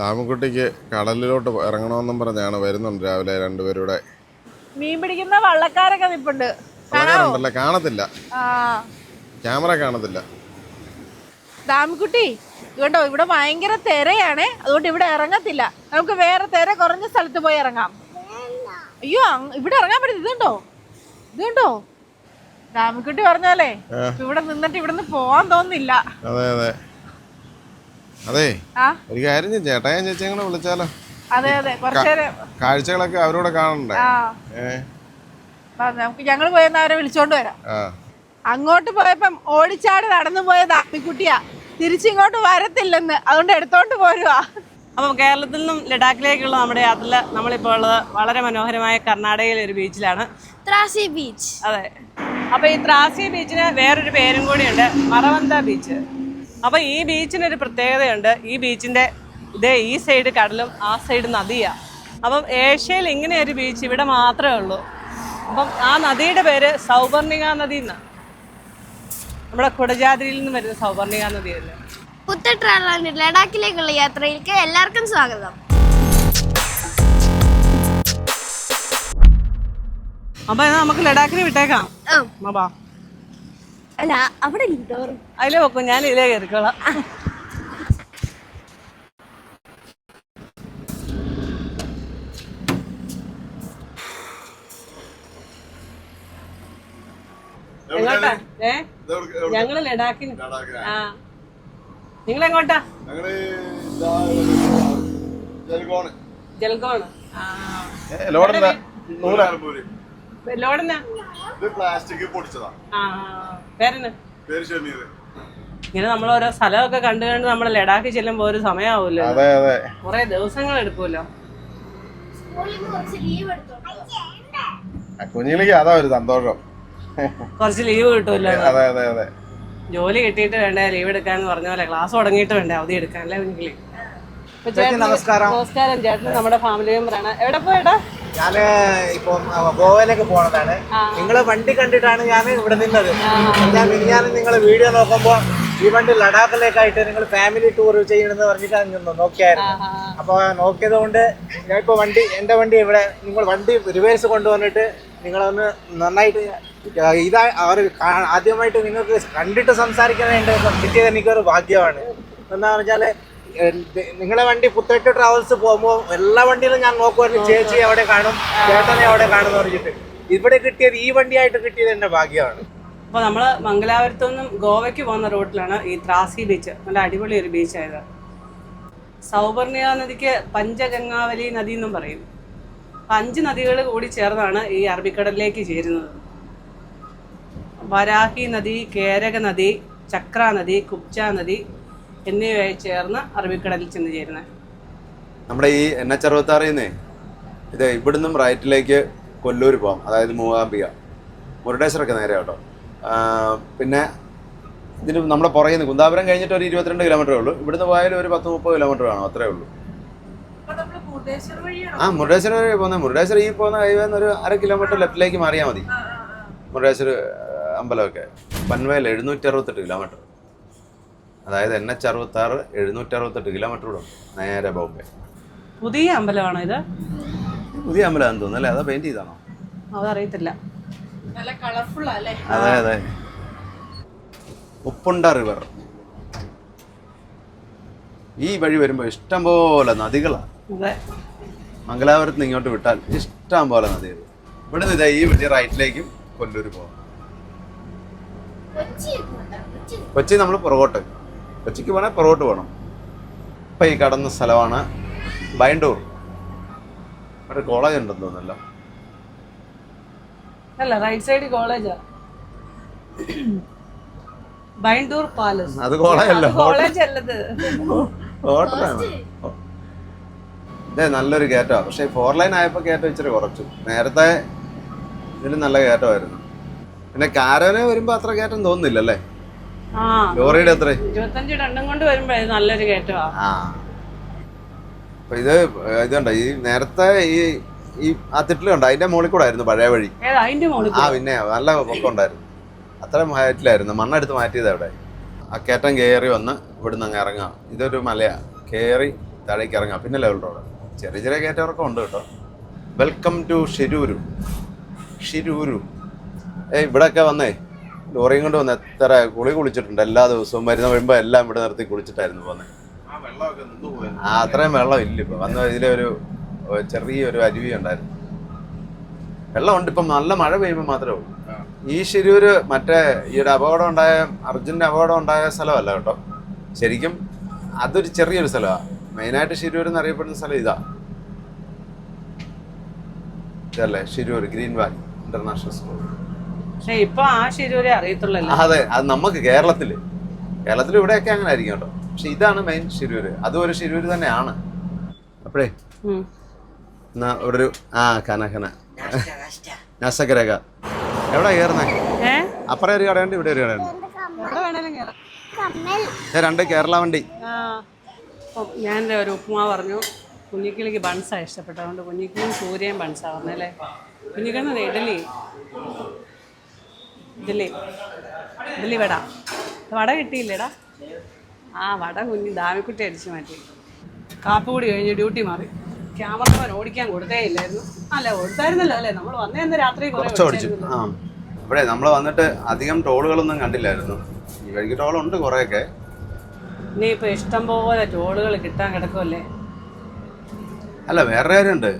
രാമൻകുട്ടിക്ക് കടലിലോട്ട് ഇറങ്ങണമെന്നും പറഞ്ഞാണ് വരുന്നുണ്ട് രാവിലെ രണ്ടുപേരുടെ. മീൻ പിടിക്കുന്ന വള്ളക്കാരൊക്കെ നിപ്പുണ്ട്. കാണത്തില്ല. ക്യാമറ കാണത്തില്ല. ദാമക്കുട്ടി കേട്ടോ ഇവിടെ ഭയങ്കര തിരയാണ് അതുകൊണ്ട് ഇവിടെ ഇറങ്ങത്തില്ല. നമുക്ക് വേറെ തിര കുറഞ്ഞ സ്ഥലത്ത് പോയി ഇറങ്ങാം. അയ്യോ ഇവിടെ ഇറങ്ങാൻ പറ്റില്ല ഇതുണ്ടോ? ഇതുണ്ടോ? ദാമക്കുട്ടി പറഞ്ഞാലേ ഇവിടെ നിന്നിട്ട് ഇവിടെ നിന്നിട്ട് ഇവിടുന്ന് പോവാൻ തോന്നുന്നില്ല അതെ അതെ. അതെ. ഒരു കാര്യം ചേട്ടാ ഞാൻ ചേച്ചി കൂടെ വിളിച്ചാലോ? അതെ അതെ. കുറച്ചേരം കാഴ്ചകളൊക്കെ അവരോട് കാണണ്ടേ? നമുക്ക് ഞങ്ങൾ പോയെന്ന് അവരെ വിളിച്ചോണ്ട് വരാം. അങ്ങോട്ട് പോയപ്പം ഓടിച്ചാടി നടന്നു പോയ അപ്പിക്കുട്ടിയാ തിരിച്ചിങ്ങോട്ട് വരത്തില്ലെന്ന്. അതുകൊണ്ട് എടുത്തോണ്ട് പോരുവാ. അപ്പം കേരളത്തിൽ നിന്നും ലഡാക്കിലേക്കുള്ള നമ്മുടെ യാത്രയിൽ നമ്മളിപ്പോൾ ഉള്ളത് വളരെ മനോഹരമായ കർണാടകയിലെ ഒരു ബീച്ചിലാണ്. ത്രാസി ബീച്ച്. അതെ. അപ്പോൾ ഈ ത്രാസി ബീച്ചിന് വേറൊരു പേരും കൂടിയുണ്ട്. മറവന്ത ബീച്ച്. അപ്പോൾ ഈ ബീച്ചിനൊരു പ്രത്യേകതയുണ്ട്. ഈ ബീച്ചിന്റെ ഇതേ ഈ സൈഡ് കടലും ആ സൈഡ് നദിയാണ് അപ്പം ഏഷ്യയിൽ ഇങ്ങനെ ഒരു ബീച്ച് ഇവിടെ മാത്രമേ ഉള്ളൂ. അപ്പം ആ നദിയുടെ പേര് സൗവർണിക നദി എന്നാണ് നമ്മുടെ കുടജാദ്രിയിൽ നിന്ന് വരുന്ന സൗവർണിക നദിയല്ലേ പുത്തൻ ട്രാവലറിന്റെ ലഡാക്കിലേക്കുള്ള യാത്രയിലേക്ക് എല്ലാവർക്കും സ്വാഗതം. അപ്പൊ നമുക്ക് ലഡാക്കിന് വിട്ടേക്കാം. ബാ അല്ല അവിടെ ഡോർ അതിലെ വെക്കും ഞാൻ ഇതിലേ കയറിക്കോളാം. എങ്ങോട്ടാ? ഏ? ഞങ്ങൾ ലഡാക്കിന്. ആ. നിങ്ങൾ എങ്ങോട്ടാ ജൽഗോണ്. ആ. പ്ലാസ്റ്റിക് പൊടിച്ചതാ. പേരെന്നാ? പേര് ഷമീർ. ഇങ്ങനെ നമ്മൾ ഓരോ സ്ഥലമൊക്കെ കണ്ടു കണ്ട് നമ്മൾ ലഡാക്ക് ചെല്ലുമ്പോ ഒരു സമയമാവുമല്ലോ അതെ അതെ. കുറെ ദിവസങ്ങൾ എടുക്കുമല്ലോ കുഞ്ഞിലേക്ക് അതാ ഒരു സന്തോഷം. കുറച്ച് ലീവ് കിട്ടുമല്ലോ അതെ അതെ അതെ. ജോലി കിട്ടിയിട്ട് വേണ്ടേ ലീവ് എടുക്കാന്ന് പറഞ്ഞ പോലെ ക്ലാസ് തുടങ്ങിയിട്ട് വേണ്ടേ അവധി എടുക്കാൻ അല്ലേ കുഞ്ഞിലി നമസ്കാരം. നമസ്കാരം ചേട്ടൻ നമ്മുടെ ഫാമിലി മെമ്പറാണ് എവിടെ പോയേട്ടാ ഞാൻ ഇപ്പൊ ഗോവയിലേക്ക് പോണതാണ്. നിങ്ങൾ വണ്ടി കണ്ടിട്ടാണ് ഞാൻ ഇവിടെ നിന്നത്. ഞാൻ ഞാൻ നിങ്ങൾ വീഡിയോ നോക്കുമ്പോ ഈ വണ്ടി ലഡാക്കിലേക്കായിട്ട് നിങ്ങൾ ഫാമിലി ടൂർ ചെയ്യണമെന്ന് പറഞ്ഞിട്ട് നിന്നു നോക്കിയായിരുന്നു. അപ്പൊ നോക്കിയത് കൊണ്ട് ഞാൻ ഇപ്പൊ വണ്ടി എന്റെ വണ്ടി ഇവിടെ നിങ്ങൾ വണ്ടി റിവേഴ്സ് കൊണ്ടുവന്നിട്ട് നിങ്ങളൊന്ന് നന്നായിട്ട് ഇതാ അവർ ആദ്യമായിട്ട് നിങ്ങൾക്ക് കണ്ടിട്ട് സംസാരിക്കാൻ കിട്ടിയത് എനിക്കൊരു ഭാഗ്യമാണ്. എന്താ വെച്ചാൽ നിങ്ങളെ വണ്ടി പുത്തേട്ട് ട്രാവൽസ് പോകുമ്പോൾ എല്ലാ വണ്ടിയിലും ഞാൻ നോക്കുമായിരുന്നു ചേച്ചി എവിടെ കാണും ചേട്ടനെ എവിടെ കാണും എന്ന് പറഞ്ഞിട്ട്. ഇവിടെ കിട്ടിയത് ഈ വണ്ടിയായിട്ട് കിട്ടിയത് എന്റെ ഭാഗ്യമാണ്. അപ്പോൾ നമ്മൾ മംഗലാപുരത്തു നിന്നും ഗോവയ്ക്ക് പോകുന്ന റൂട്ടിലാണ് ഈ ത്രാസി ബീച്ച് നല്ല അടിപൊളി ഒരു ബീച്ചായത് സൗവർണിക നദിക്ക് പഞ്ചഗംഗാവലി നദി എന്നും പറയും. അഞ്ച് നദികൾ കൂടി ചേർന്നാണ് ഈ അറബിക്കടലിലേക്ക് ചേരുന്നത്. വരാഹി നദി കേരക നദി ചക്ര നദി കുബ്ജ നദി എന്നിവയായി ചേർന്ന് അറബിക്കടലിൽ ചെന്ന് ചേരുന്നത് നമ്മുടെ ഈ എൻ എച്ച് അറുപത്താറിൽ ഇത് ഇവിടുന്നും റൈറ്റിലേക്ക് കൊല്ലൂർ പോകാം അതായത് മൂകാംബിക മുരുടേശ്വരൊക്കെ നേരെ കേട്ടോ. പിന്നെ ഇതിന് നമ്മുടെ പുറകിൽ നിന്ന് കുന്താപുരം കഴിഞ്ഞിട്ട് ഒരു ഇരുപത്തിരണ്ട് കിലോമീറ്ററേ ഉള്ളൂ. ഇവിടുന്ന് പോയാലും ഒരു പത്ത് മുപ്പത് കിലോമീറ്റർ കാണും അത്രേ ഉള്ളൂ. ആ മുരുടേശ്വരം വഴി പോകുന്നത് മുരുടേശ്വരം ഈ പോകുന്ന ഹൈവേ ഒരു അര കിലോമീറ്റർ ലെഫ്റ്റിലേക്ക് മാറിയാൽ മതി. മുരുടേശ്വര അമ്പലമൊക്കെ. പൻവേൽ എഴുന്നൂറ്റി അറുപത്തെട്ട് കിലോമീറ്റർ. അതായത് എൻ എച്ച് അറുപത്താറ് എഴുന്നൂറ്റി അറുപത്തെട്ട് കിലോമീറ്റർ ഇടും നേരെ ബോംബെ. പുതിയ അമ്പലമാണോ ഇത്? പുതിയ അമ്പലമാണെന്ന് തോന്നുന്നു അല്ലേ? അതാ പെയിന്റ് ചെയ്താണോ? അതറിയത്തില്ല. നല്ല കളർഫുൾ അല്ലേ? അതെ അതെ. ഉപ്പുണ്ട റിവർ ഈ വഴി വരുമ്പോൾ ഇഷ്ടം പോലെ നദികളാണ് അതെ. മംഗലാപുരത്ത് നിന്ന് ഇങ്ങോട്ട് വിട്ടാൽ ഇഷ്ടം പോലെ നദികൾ. ഇവിടെ നിന്ന് ഇതാ ഈ വഴി റൈറ്റിലേക്കും കൊല്ലൂർ പോകാം കൊച്ചി നമ്മൾ പുറകോട്ട്. കൊച്ചിക്ക് പോകണേ പുറകോട്ട് വേണം ഇപ്പം ഈ കടന്ന സ്ഥലമാണ് ബൈൻഡൂർ. അവിടെ കോളേജ് ഉണ്ടെന്ന് തോന്നുന്നല്ലോ. അല്ല റൈറ്റ് സൈഡ് കോളേജാ ബൈൻഡൂർ പാലസ്. അത് കോളേജല്ല കോളേജ് അല്ലത്. ഹോട്ടലാണ്. ഇതേ നല്ലൊരു കയറ്റമാണ് പക്ഷേ ഫോർ ലൈൻ ആയപ്പോൾ കയറ്റം ഇച്ചിരി കുറച്ചു. നേരത്തെ ഇതിലും നല്ല കയറ്റമായിരുന്നു പിന്നെ കാരനെ വരുമ്പോൾ അത്ര കയറ്റം തോന്നുന്നില്ല അല്ലേ ആ ലോറിയുടെ അത്ര ഇരുപത്തഞ്ച് ടണ്ണും കൊണ്ട് വരുമ്പോഴേ നല്ലൊരു കയറ്റമാ ആ. അപ്പൊ ഇത് ഇതുണ്ട്? ഈ നേരത്തെ ഈ ഈ ആ തിട്ടിലുണ്ട് അതിന്റെ മുകളിൽ കൂടെ ആയിരുന്നു പഴയ വഴി. ആ പിന്നെ നല്ല പൊക്കം ഉണ്ടായിരുന്നു. അത്ര ഹൈറ്റിലായിരുന്നു. മണ്ണെടുത്ത് മാറ്റിയത് അവിടെ. ആ കയറ്റം കയറി വന്ന് ഇവിടുന്ന് അങ്ങ് ഇറങ്ങാം. ഇതൊരു മലയാ. കയറി താഴേക്ക് ഇറങ്ങാം. പിന്നെ ലെവൽ റോഡ്. ചെറിയ ചെറിയ കയറ്റവർക്കും ഉണ്ട് കേട്ടോ. Welcome to Shirur. ഷിരൂരു. ഏയ് ഇവിടെയൊക്കെ വന്നേ. ലോറിയും കൊണ്ട് വന്ന് എത്ര കുളി കുളിച്ചിട്ടുണ്ട്. എല്ലാ ദിവസവും വരുന്ന വരുമ്പോൾ എല്ലാം ഇവിടെ നിർത്തി കുളിച്ചിട്ടായിരുന്നു പോകുന്നത് ആ അത്രയും വെള്ളം ഇല്ല ഇപ്പൊ. വന്ന ഇതിലൊരു ഒരു ചെറിയൊരു അരുവി ഉണ്ടായിരുന്നു. വെള്ളമുണ്ട് ഇപ്പം. നല്ല മഴ പെയ്യുമ്പോൾ മാത്രമേ ഉള്ളൂ. ഈ ശിരൂര് മറ്റേ ഈയുടെ അപകടം ഉണ്ടായ അർജുന്റെ അപകടം ഉണ്ടായ സ്ഥലമല്ല കേട്ടോ. ശരിക്കും അതൊരു ചെറിയൊരു സ്ഥലമാണ് മെയിനായിട്ട് ശിരൂർ എന്നറിയപ്പെടുന്ന സ്ഥലം ഇതാ. ഇതല്ലേ? Shirur green valley international school. പക്ഷെ ഇപ്പൊ ആ ശരിവരെ അറിയത്തുള്ളല്ലോ? അതെ അത് നമുക്ക് കേരളത്തിൽ. കേരളത്തിൽ ഇവിടെയൊക്കെ അങ്ങനെ ആയിരിക്കും കേട്ടോ പക്ഷെ ഇതാണ് മെയിൻ ശിരൂര് അതും ഒരു ശിരൂര് തന്നെയാണ്. അപ്പഴേ എന്നാ എന്നാ ഒരു ആ കന കന നസകരക എവിടെ കയറുന്നേ അപ്പറേ ഒരു കടയുണ്ട് ഇവിടെ ഒരു കടയുണ്ട്. രണ്ട് കേരള വണ്ടി. ആ ഞാൻ ഒരു ഉപ്പുമാ പറഞ്ഞു. കുഞ്ഞിക്കിളിക്ക് ബൺസാണ് ഇഷ്ടപ്പെട്ടതുകൊണ്ട് കുഞ്ഞിക്കിളിയും സൂര്യയും ബൺസാ പറഞ്ഞല്ലേ കുഞ്ഞിക്കിളിന്ന് ഇഡലി ഇഡലി ഇതിൽ വട വട കിട്ടിയില്ലേടാ? ആ വട കുഞ്ഞ് ദാമിക്കുട്ടി അടിച്ചു മാറ്റി. കാപ്പുകൂടി കഴിഞ്ഞ് ഡ്യൂട്ടി മാറി. ക്യാമറമാൻ ഓടിക്കാൻ കൊടുത്തേ ഇല്ലായിരുന്നു. അല്ല കൊടുത്തായിരുന്നല്ലോ അല്ലേ? നമ്മൾ വന്നേന്ന് രാത്രി കുറേ കുറച്ച് ഓടിച്ചു. ആ. ഇവിടെ നമ്മൾ വന്നിട്ട് അധികം ടോളുകളൊന്നും കണ്ടില്ലായിരുന്നു. ഈ വഴിക്ക് ടോളുണ്ട് കുറേയൊക്കെ. ഇനിയിപ്പോൾ ഇഷ്ടം പോലെ ടോളുകൾ കിട്ടാൻ കിടക്കുമല്ലേ അല്ല വേറെ കാര്യമുണ്ട്.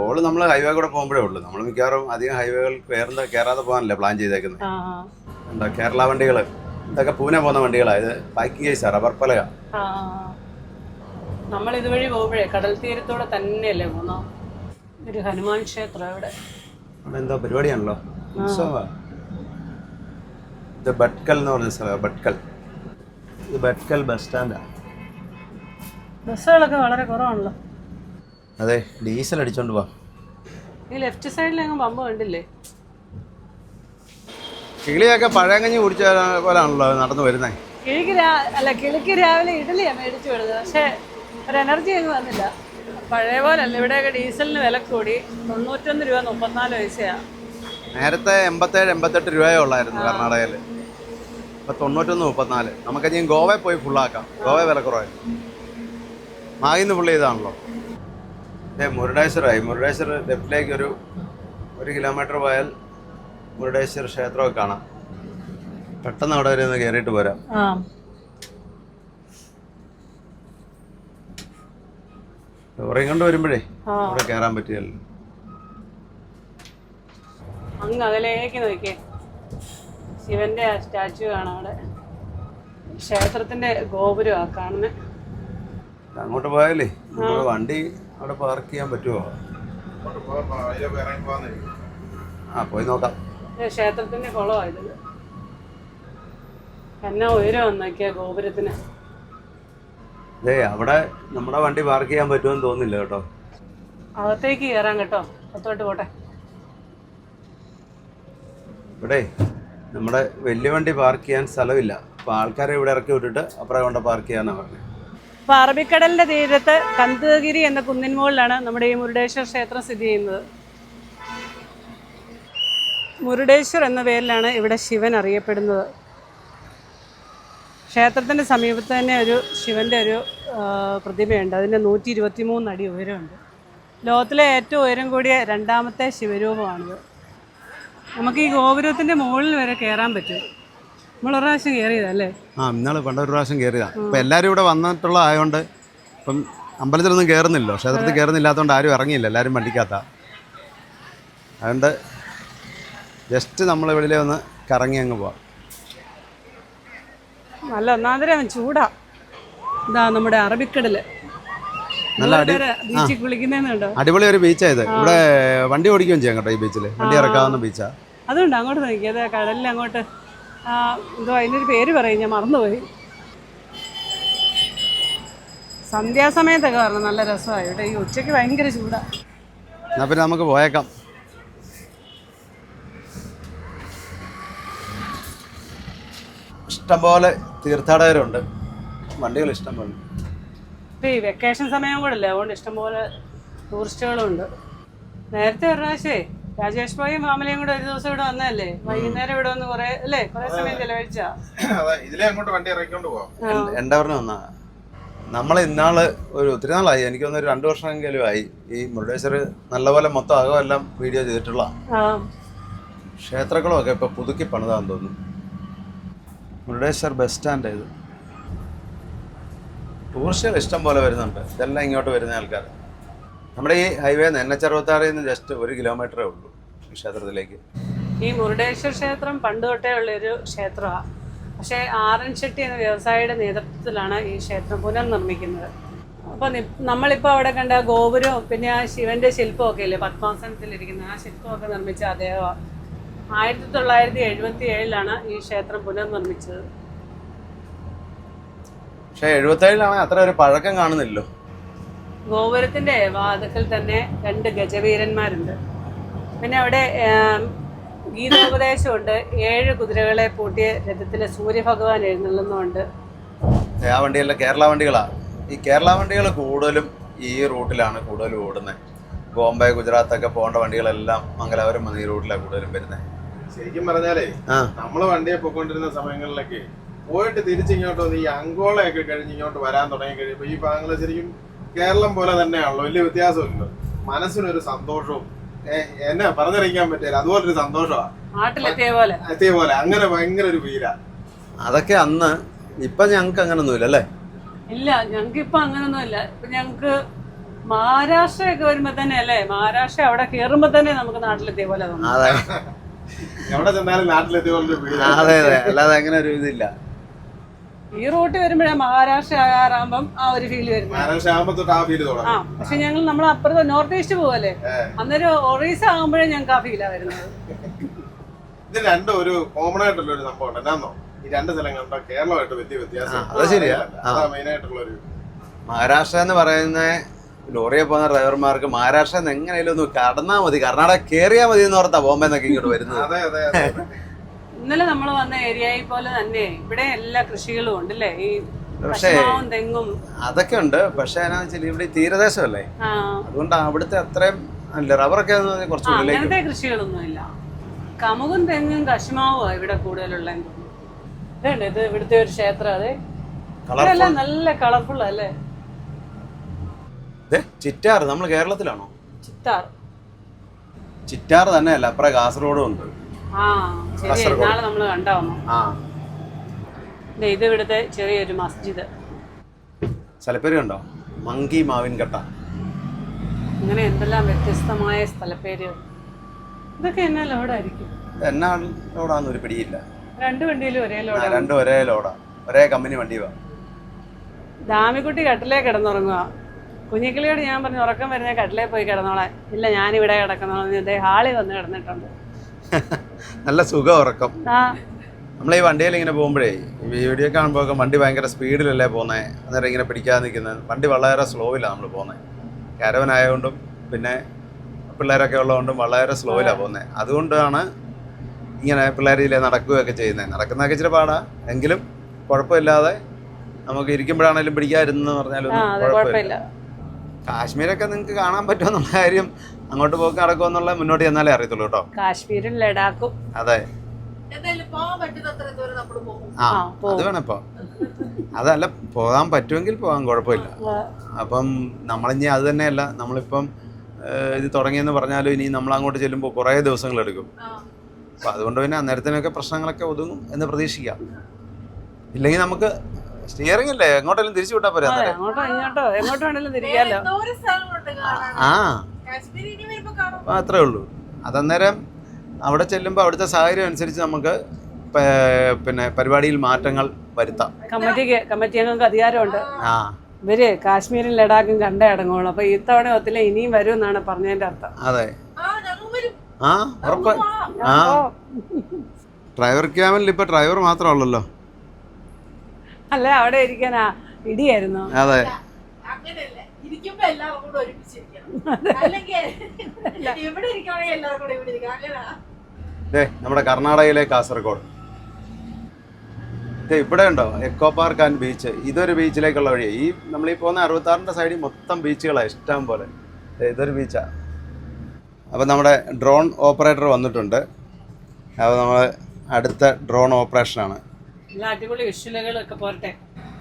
ഓൾ നമ്മൾ ഹൈവേ കൂടെ പോകുമ്പോഴേ ഉള്ളൂ. നമ്മൾ മിക്കവാറും അധികം ഹൈവേകൾ കയറുന്ന കയറാതെ പോകാനല്ലേ പ്ലാൻ ചെയ്തേക്കുന്നത് എന്താ കേരള വണ്ടികൾ ഇതൊക്കെ പൂനെ പോകുന്ന വണ്ടികളാണ് ഇത് പാക്കിംഗ് കേസാ റബ്ബർ പലക. നമ്മൾ ഇതുവഴി പോകുമ്പോഴേ കടൽ തീരത്തോടെ തന്നെയല്ലേ പോകുന്ന? ഒരു ഹനുമാൻ ക്ഷേത്രം ഇവിടെ എന്തോ പരിപാടിയാണല്ലോ. ഇത് ബട്ട്കൽ എന്ന് പറഞ്ഞ സ്ഥലം ബട്ട്കൽ ഇത് ബട്ട്കൽ ബസ് സ്റ്റാൻഡാണ് ബസ്സുകളൊക്കെ വളരെ കുറവാണല്ലോ. അതെ ഡീസൽ അടിച്ചോണ്ട് വാ. ഈ ലെഫ്റ്റ് സൈഡിലെങ്ങും പമ്പ് കണ്ടില്ലേ? കിളിയൊക്കെ പഴയങ്ങഞ്ഞി കുടിച്ച പോലാണല്ലോ നടന്നു വരുന്നത് കിളിക്ക് അല്ല കിളിക്ക് രാവിലെ ഇഡലിയാണ് മേടിച്ചു വിടുന്നത്. പക്ഷേ ഒരു എനർജി അങ്ങ് വന്നില്ല. പഴയ പോലല്ല ഇവിടെയൊക്കെ ഡീസലിന് വില കൂടി. തൊണ്ണൂറ്റൊന്ന് രൂപ മുപ്പത്തിനാല് പൈസയാ. നേരത്തെ എൺപത്തേഴ് എൺപത്തെട്ട് രൂപയേ ഉള്ളായിരുന്നു കർണാടകയിൽ ഇപ്പൊ തൊണ്ണൂറ്റൊന്ന് മുപ്പത്തിനാല്. നമുക്ക് ഗോവയിൽ പോയി ഫുള്ളാക്കാം ഗോവ വില കുറവായിരുന്നു മാഗിന്ന് ഫുള്ള് ചെയ്താണല്ലോ മുരുടേശ്വരമായി മുരുടേശ്വർ ലെഫ്റ്റിലേക്ക് ഒരു ഒരു കിലോമീറ്റർ പോയാൽ മുരുടേശ്വർ ക്ഷേത്രമൊക്കെ കാണാം. പെട്ടെന്ന് അവിടെ വരെ ഒന്ന് കയറിയിട്ട് പോരാം. ആ. ലോറിയും കൊണ്ട് വരുമ്പോഴേ അവിടെ കയറാൻ പറ്റിയല്ലോ. അങ്ങ് അകലേക്ക് നോക്കിയേ. ശിവന്റെ ആ സ്റ്റാച്ചു കാണാം അവിടെ. ക്ഷേത്രത്തിന്റെ ഗോപുരമാണ് കാണുന്നത് അങ്ങോട്ട് പോയാലേ വണ്ടി അവിടെ പാർക്ക് ചെയ്യാൻ പറ്റുമോ ആ പോയി നോക്കാം. ഇത്. ക്ഷേത്രത്തിന്റെ എന്നാ ഉയരം നോക്കിയ ഗോപുരത്തിന്? ദേ അവിടെ നമ്മുടെ വണ്ടി പാർക്ക് ചെയ്യാൻ പറ്റുമെന്ന് തോന്നില്ല കേട്ടോ. അകത്തേക്ക് കയറാൻ കേട്ടോ. അത്തോട്ട് പോട്ടെ. ഇവിടെ നമ്മുടെ വലിയ വണ്ടി പാർക്ക് ചെയ്യാൻ സ്ഥലമില്ല. അപ്പോൾ ആൾക്കാരെ ഇവിടെ ഇറക്കി വിട്ടിട്ട് അപ്പുറം കൊണ്ട് പാർക്ക് ചെയ്യാനാണ് പറഞ്ഞത് അപ്പോൾ അറബിക്കടലിന്റെ തീരത്ത് കന്തഗിരി എന്ന കുന്നിൻ മുകളിലാണ് നമ്മുടെ ഈ മുരുടേശ്വർ ക്ഷേത്രം സ്ഥിതി ചെയ്യുന്നത്. മുരുടേശ്വർ എന്ന പേരിലാണ് ഇവിടെ ശിവൻ അറിയപ്പെടുന്നത്. ക്ഷേത്രത്തിന്റെ സമീപത്ത് തന്നെ ഒരു ശിവന്റെ ഒരു പ്രതിമയുണ്ട്. അതിന് നൂറ്റി ഇരുപത്തി മൂന്ന് അടി ഉയരമുണ്ട്. ലോകത്തിലെ ഏറ്റവും ഉയരം കൂടിയ രണ്ടാമത്തെ ശിവരൂപമാണിത്. നമുക്ക് ഈ ഗോപുരത്തിന്റെ മുകളിൽ വരെ കയറാൻ പറ്റും. നമ്മൾ ഒരു പ്രാവശ്യം കയറിയതല്ലേ? ആ ഇന്നാൾ പണ്ടൊരു പ്രാവശ്യം കയറിയതാണ് ഇപ്പം എല്ലാവരും ഇവിടെ വന്നിട്ടുള്ള ആയതുകൊണ്ട് ഇപ്പം അമ്പലത്തിലൊന്നും കയറുന്നില്ലല്ലോ ക്ഷേത്രത്തിൽ കയറുന്നില്ലാത്തതുകൊണ്ട് ആരും ഇറങ്ങിയില്ല. എല്ലാവരും വണ്ടിക്കകത്താ. അതുകൊണ്ട് ജസ്റ്റ് നമ്മൾ വെളിയിലെ ഒന്ന് കറങ്ങി അങ്ങ് പോവാം. നല്ല ഒന്നാന്തരം ചൂടാ. ഇതാ നമ്മുടെ അറബിക്കടൽ. നല്ല അടി ബീച്ചിൽ കുളിക്കുന്നതുണ്ടോ അടിപൊളി ഒരു ബീച്ചായത് ഇവിടെ വണ്ടി ഓടിക്കുകയും ചെയ്യാം കേട്ടോ ഈ ബീച്ചിൽ വണ്ടി ഇറക്കാവുന്ന ബീച്ചാ അതുകൊണ്ട് അങ്ങോട്ട് നോക്കിയത് കടലിൽ അങ്ങോട്ട് എന്തോ അതിനൊരു പേര് പറയും ഞാൻ മറന്നുപോയി. സന്ധ്യാസമയത്തൊക്കെ പറഞ്ഞു നല്ല രസമായി ഇവിടെ ഈ ഉച്ചയ്ക്ക് ഭയങ്കര ചൂടാ. എന്നാൽ പിന്നെ നമുക്ക് പോയേക്കാം. ഇഷ്ടംപോലെ തീർത്ഥാടകരുണ്ട്. വണ്ടികൾ ഇഷ്ടം പോലെ ഇപ്പം ഈ വെക്കേഷൻ സമയം കൂടെ അല്ലേ? അതുകൊണ്ട് ഇഷ്ടംപോലെ ടൂറിസ്റ്റുകളും ഉണ്ട്. നേരത്തെ ഒരു പ്രാവശ്യമേ രാജേഷ് ഭായിയും ഫാമിലിയും കൂടെ ഒരു ദിവസം ഇവിടെ വന്നല്ലേ വൈകുന്നേരം ഇവിടെ വന്ന് കുറേ അല്ലേ? കുറേ സമയം ചെലവഴിച്ചാ? അതെ ഇതിലെ അങ്ങോട്ട് വണ്ടി ഇറക്കിക്കൊണ്ട് പോവാം. എൻഡവറിന് വന്നാ? നമ്മൾ ഇന്നാൾ ഒരു ഒത്തിരി നാളായി. എനിക്ക് തോന്നുന്നു ഒരു രണ്ട് വർഷമെങ്കിലും ആയി. ഈ മുരുടേശ്വർ നല്ലപോലെ മൊത്തം അകമെല്ലാം വീഡിയോ ചെയ്തിട്ടുള്ള ആ. ക്ഷേത്രങ്ങളൊക്കെ ഇപ്പൊ പുതുക്കി പണിതാന്ന് തോന്നുന്നു. മുരുടേശ്വർ ബസ് സ്റ്റാൻഡ് ഇത്. ടൂറിസ്റ്റുകൾ ഇഷ്ടം പോലെ വരുന്നുണ്ട്. ഇതെല്ലാം ഇങ്ങോട്ട് വരുന്ന ആൾക്കാർ നമ്മുടെ ഈ ഹൈവേ എൻ എച്ച് അറുപത്താറിൽ നിന്ന് ജസ്റ്റ് ഒരു കിലോമീറ്ററേ ഉള്ളൂ ഈ ക്ഷേത്രത്തിലേക്ക്. ഈ മുരുടേശ്വര ക്ഷേത്രം പണ്ട് തൊട്ടേ ഉള്ളൊരു ക്ഷേത്രമാണ് പക്ഷേ എൻ ഷെട്ടി എന്ന വ്യവസായിയുടെ നേതൃത്വത്തിലാണ് ഈ ക്ഷേത്രം പുനർനിർമ്മിക്കുന്നത്. അപ്പോൾ നമ്മളിപ്പോൾ അവിടെ കണ്ട ഗോപുരവും പിന്നെ ആ ശിവന്റെ ശില്പമൊക്കെ ഇല്ലേ? പത്മാസനത്തിലിരിക്കുന്ന ആ ശില്പമൊക്കെ നിർമ്മിച്ച അദ്ദേഹമാണ് ആയിരത്തി തൊള്ളായിരത്തി എഴുപത്തി ഏഴിലാണ് ഈ ക്ഷേത്രം പുനർനിർമ്മിച്ചത്. പക്ഷേ എഴുപത്തേഴിലാണ് അത്ര ഒരു പഴക്കം കാണുന്നില്ലല്ലോ. ഗോപുരത്തിന്റെ വാതിക്കൽ തന്നെ രണ്ട് ഗജവീരന്മാരുണ്ട്. പിന്നെ അവിടെ ആം, ഗീതോപദേശമുണ്ട്. ഏഴ് കുതിരകളെ പൂട്ടിയ രഥത്തിലെ സൂര്യഭഗവാൻ എഴുന്നള്ളുന്നുണ്ട്. ആ വണ്ടികളിലെ കേരള വണ്ടികളാ? ഈ കേരള വണ്ടികൾ കൂടുതലും ഈ റൂട്ടിലാണ് കൂടുതലും ഓടുന്നത്. ബോംബെ ഗുജറാത്തൊക്കെ പോകേണ്ട വണ്ടികളെല്ലാം മംഗലാപുരം വന്ന് ഈ റൂട്ടിലാണ് കൂടുതലും വരുന്നത് ശരിക്കും പറഞ്ഞാലേ നമ്മൾ വണ്ടിയെ പോയിക്കൊണ്ടിരുന്ന സമയങ്ങളിലൊക്കെ പോയിട്ട് തിരിച്ചിങ്ങോട്ട് വന്ന് ഈ അങ്കോളയൊക്കെ കഴിഞ്ഞ് ഇങ്ങോട്ട് വരാൻ തുടങ്ങി കഴിയുമ്പോൾ ഈ ഭാഗങ്ങൾ ശരിക്കും കേരളം പോലെ തന്നെയാണല്ലോ. വലിയ വ്യത്യാസമില്ലല്ലോ. മനസ്സിനൊരു സന്തോഷവും എന്നെ പറഞ്ഞറിയിക്കാൻ പറ്റില്ല. അതുപോലെ ഒരു സന്തോഷമാണ് പോലെ. അതേപോലെ അങ്ങനെ ഭയങ്കര ഒരു വീര. അതൊക്കെ അന്ന് ഇപ്പൊ ഞങ്ങൾക്ക് അങ്ങനൊന്നുമില്ല അല്ലേ? ഇല്ല ഞങ്ങൾക്ക് ഇപ്പൊ അങ്ങനൊന്നും ഇല്ല ഇപ്പൊ ഞങ്ങക്ക് മഹാരാഷ്ട്രയൊക്കെ വരുമ്പോ തന്നെ അല്ലേ? മഹാരാഷ്ട്ര അവിടെ കേറുമ്പോ തന്നെ നമുക്ക് നാട്ടിലെത്തിയ പോലെ തോന്നുന്നു അതെ അതെ. അല്ലാതെ അങ്ങനെ ഒരു ഇതില്ല. ഈ റൂട്ട് വരുമ്പോഴേ മഹാരാഷ്ട്ര ആകാറാകുമ്പം ആ ഒരു ഫീൽ വരുന്നത്. മഹാരാഷ്ട്ര ആകുമ്പോ തൊട്ട് ആ ഫീൽ ആ പക്ഷെ ഞങ്ങൾ നമ്മൾ അപ്പുറത്ത് നോർത്ത് ഈസ്റ്റ് പോവല്ലേ? അന്നേരം ഒറീസ ആകുമ്പോഴേ ഞങ്ങൾക്ക് ആ ഫീലാ വരുന്നത്. ഇത് രണ്ടും ഒരു കോമൺ ആയിട്ടുള്ള ഒരു സംഭവം എന്നാന്നോ ഈ രണ്ട് സ്ഥലം കണ്ട കേരളമായിട്ട് വലിയ വ്യത്യാസം അത് ശരിയാ. അതാ മെയിൻ ആയിട്ടുള്ള ഒരു മഹാരാഷ്ട്ര എന്ന് പറയുന്ന ലോറിയെ പോകുന്ന ഡ്രൈവർമാർക്ക് മഹാരാഷ്ട്ര എന്ന് എങ്ങനെയാലും ഒന്ന് കടന്നാൽ മതി. കർണാടക കയറിയാൽ മതി എന്ന് ഓർത്താ ബോംബെ എന്നൊക്കെ ഇങ്ങോട്ട് വരുന്നത്. അതെ അതെ. ഇന്നലെ നമ്മൾ വന്ന ഏരിയയെ പോലെ തന്നെ ഇവിടെ എല്ലാ കൃഷികളും ഉണ്ട് അല്ലേ ഈ പക്ഷേ തെങ്ങും. അതൊക്കെ ഉണ്ട്. പക്ഷെ എന്നാന്ന് വെച്ചാൽ ഇവിടെ തീരദേശമല്ലേ? അതുകൊണ്ട് അവിടുത്തെ അത്രയും അല്ല റബ്ബറൊക്കെ കുറച്ച് അങ്ങനത്തെ കൃഷികളൊന്നും ഇല്ല കമുകും തെങ്ങും കശുമാവും ഇവിടെ കൂടുതലുള്ള. ഇത് ഇവിടുത്തെ ഒരു ക്ഷേത്രം അതെ. ഇവിടെല്ലാം നല്ല കളർഫുൾ അല്ലേ? ചിറ്റാർ നമ്മൾ കേരളത്തിലാണോ? ചിറ്റാർ. ചിറ്റാർ തന്നെയല്ല അപ്പുറം കാസർഗോഡും ഉണ്ട്. കാസർഗോഡ്. നമ്മൾ കണ്ടാവുന്നു. ആ. ഇത് ഇവിടുത്തെ ചെറിയൊരു മസ്ജിദ്. സ്ഥലപ്പേര് കണ്ടോ? മങ്കി മാവിൻകട്ട അങ്ങനെ എന്തെല്ലാം വ്യത്യസ്തമായ സ്ഥലപ്പേര്. ഇതൊക്കെ എന്നാ ലോഡായിരിക്കും? എന്നാ ലോഡാന്ന് ഒരു പിടിയില്ല. രണ്ട് വണ്ടിയിലും ഒരേ രണ്ടും ഒരേ ലോഡാ. ഒരേ കമ്പനി വണ്ടി വാ. ദാമിക്കുട്ടി കട്ടിലേ കിടന്നുറങ്ങുക കുഞ്ഞിക്കിളിയോട് ഞാൻ പറഞ്ഞു ഉറക്കം വരുന്ന കട്ടിലേ പോയി കിടന്നോളെ ഇല്ല ഞാനിവിടെ കിടക്കുന്നോളാം. ഹാളിൽ വന്ന് കിടന്നിട്ടുണ്ട്. നല്ല സുഖ ഉറക്കം. നമ്മൾ ഈ വണ്ടിയിൽ ഇങ്ങനെ പോകുമ്പോഴേ ഈ വീഡിയോ കാണുമ്പോൾ വണ്ടി ഭയങ്കര സ്പീഡിലല്ലേ പോകുന്നത് അന്നേരം ഇങ്ങനെ പിടിക്കാതെ നിൽക്കുന്നത് വണ്ടി വളരെ സ്ലോയിലാണ് നമ്മൾ പോകുന്നത് കാരവൻ ആയതുകൊണ്ടും പിന്നെ പിള്ളേരൊക്കെ ഉള്ളതുകൊണ്ടും വളരെ സ്ലോയിലാണ് പോകുന്നത് അതുകൊണ്ടാണ് ഇങ്ങനെ പിള്ളേരിലെ നടക്കുകയൊക്കെ ചെയ്യുന്നത് നടക്കുന്നതൊക്കെ ഇച്ചിരി പാടാ. എങ്കിലും കുഴപ്പമില്ലാതെ നമുക്ക് ഇരിക്കുമ്പോഴാണേലും പിടിക്കാതിരുന്നെന്ന് പറഞ്ഞാലും കുഴപ്പമില്ല. കാശ്മീരൊക്കെ നിങ്ങൾക്ക് കാണാൻ പറ്റുമെന്നുള്ള കാര്യം അങ്ങോട്ട് പോക്ക് നടക്കുമെന്നുള്ള മുന്നോട്ട് ചെന്നാലേ അറിയത്തുള്ളൂ കേട്ടോ. കാശ്മീരും ലഡാക്കും. അതെ. ആ അത്. വേണം ഇപ്പൊ. അതല്ല പോകാൻ പറ്റുമെങ്കിൽ പോകാൻ കുഴപ്പമില്ല. അപ്പം നമ്മളിനി അത് തന്നെയല്ല നമ്മളിപ്പം ഇത് തുടങ്ങിയെന്ന് പറഞ്ഞാലും ഇനി നമ്മൾ അങ്ങോട്ട് ചെല്ലുമ്പോൾ കുറേ ദിവസങ്ങളെടുക്കും അപ്പം അതുകൊണ്ട് പിന്നെ അന്നേരത്തിനൊക്കെ പ്രശ്നങ്ങളൊക്കെ ഒതുങ്ങും എന്ന് പ്രതീക്ഷിക്കാം. ഇല്ലെങ്കിൽ നമുക്ക് സ്റ്റിയറിംഗ് അല്ലേ എങ്ങോട്ടെങ്കിലും തിരിച്ചു വിട്ടാൽ പോരാ ആ കാശ്മീർ ഇനി വരുമ്പോ കാണാം അപ്പം അത്രേ ഉള്ളൂ. അതന്നേരം അവിടെ ചെല്ലുമ്പോൾ അവിടുത്തെ സാഹചര്യം അനുസരിച്ച് നമുക്ക് പിന്നെ പരിപാടിയിൽ മാറ്റങ്ങൾ വരുത്താം. കമ്മിറ്റിക്ക് കമ്മിറ്റി അംഗങ്ങൾക്ക് അധികാരമുണ്ട്. ആ. ഇവർ കാശ്മീരും ലഡാക്കും കണ്ട അടങ്ങുള്ളൂ. അപ്പൊ ഇത്തവണ ഒത്തില്ല ഇനിയും വരും എന്നാണ് പറഞ്ഞതിന്റെ അർത്ഥം. അതെ. ആ ഉറപ്പ്. ആ. ഡ്രൈവർ ക്യാമിൽ ഇപ്പൊ ഡ്രൈവർ മാത്രമല്ലല്ലോ അല്ല അവിടെ ഇരിക്കാനാ ഇടിയായിരുന്നു. അതെ. അങ്ങനെയല്ല ഇരിക്കുമ്പോ എല്ലാവരും കൂടെ ഒരുമിച്ചിരിക്കണം നമ്മുടെ കർണാടകയിലെ കാസർഗോഡ്. ദേ ഇവിടെ ഉണ്ടോ? എക്കോ പാർക്ക് ആൻഡ് ബീച്ച് ഇതൊരു ബീച്ചിലേക്കുള്ള വഴി ഈ നമ്മൾ ഈ പോകുന്ന അറുപത്താറിന്റെ സൈഡിൽ മൊത്തം ബീച്ചുകളാണ് ഇഷ്ടം പോലെ. ഇതൊരു ബീച്ചാ അപ്പോൾ നമ്മുടെ ഡ്രോൺ ഓപ്പറേറ്റർ വന്നിട്ടുണ്ട്. അപ്പോൾ നമ്മൾ അടുത്ത ഡ്രോൺ ഓപ്പറേഷനാണ് അടിപൊളി വിഷ്വലുകളൊക്കെ പോരട്ടെ.